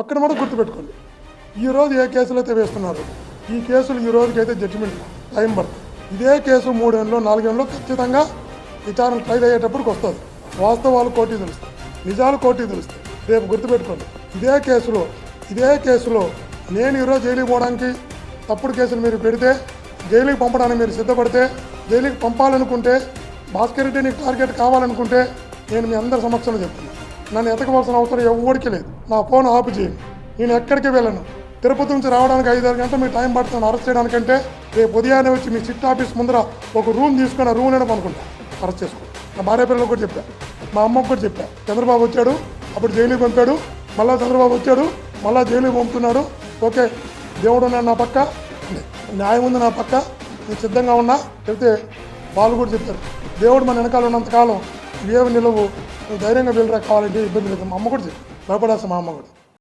ఒక్కటి కూడా గుర్తుపెట్టుకోండి. ఈ రోజు ఏ కేసులు అయితే వేస్తున్నారు ఈ కేసులు ఈ రోజుకైతే జడ్జిమెంట్ టైం పడుతుంది ఇదే కేసు మూడేళ్ళు నాలుగేళ్ళు ఖచ్చితంగా విచారణ ఖైదు అయ్యేటప్పటికి వస్తుంది. వాస్తవాలు కోర్టుకి తెలుస్తాయి. నిజాలు కోర్టుకి తెలుస్తాయి. రేపు గుర్తుపెట్టుకోండి. ఇదే కేసులో ఇదే కేసులో నేను ఈరోజు జైలుకి పోవడానికి తప్పుడు కేసులు మీరు పెడితే జైలుకి పంపడానికి మీరు సిద్ధపడితే జైలుకి పంపాలనుకుంటే భాస్కర్ రెడ్డి నీకు టార్గెట్ కావాలనుకుంటే నేను మీ అందరి సమక్షంలో చెప్తున్నాను నన్ను ఎతకవలసిన అవసరం ఎవరికి లేదు. నా ఫోన్ ఆఫ్ చేయండి నేను ఎక్కడికి వెళ్ళను? తిరుపతి నుంచి రావడానికి ఐదారు గంటలు మీ టైం పడుతుంది అరెస్ట్ చేయడానికంటే రేపు ఉదయాన్నే వచ్చి మీ సిట్ ఆఫీస్ ముందర ఒక రూమ్ తీసుకుని ఆ రూమ్లోనే అనుకుంటా అరెస్ట్ చేసుకో. నా భార్య పిల్లలకు కూడా చెప్పా. మా అమ్మకు కూడా చెప్పా. చంద్రబాబు వచ్చాడు అప్పుడు జైలుకి పంపాడు మళ్ళా చంద్రబాబు వచ్చాడు మళ్ళా జైలుకి పంపుతున్నాడు. ఓకే దేవుడు ఉన్నాడు నా పక్క. న్యాయం ఉంది నా పక్క. నేను సిద్ధంగా ఉన్నా. చెప్తే వాళ్ళు కూడా చెప్పారు. దేవుడు మన వెనకాల ఉన్నంతకాలం నువ్వేమి నిలవు? నువ్వు ధైర్యంగా వెళ్ళరా కావాలంటే ఇబ్బంది లేదు. మా అమ్మ కూడా చెప్పి. భయపడాల్సిన మా అమ్మ కూడా.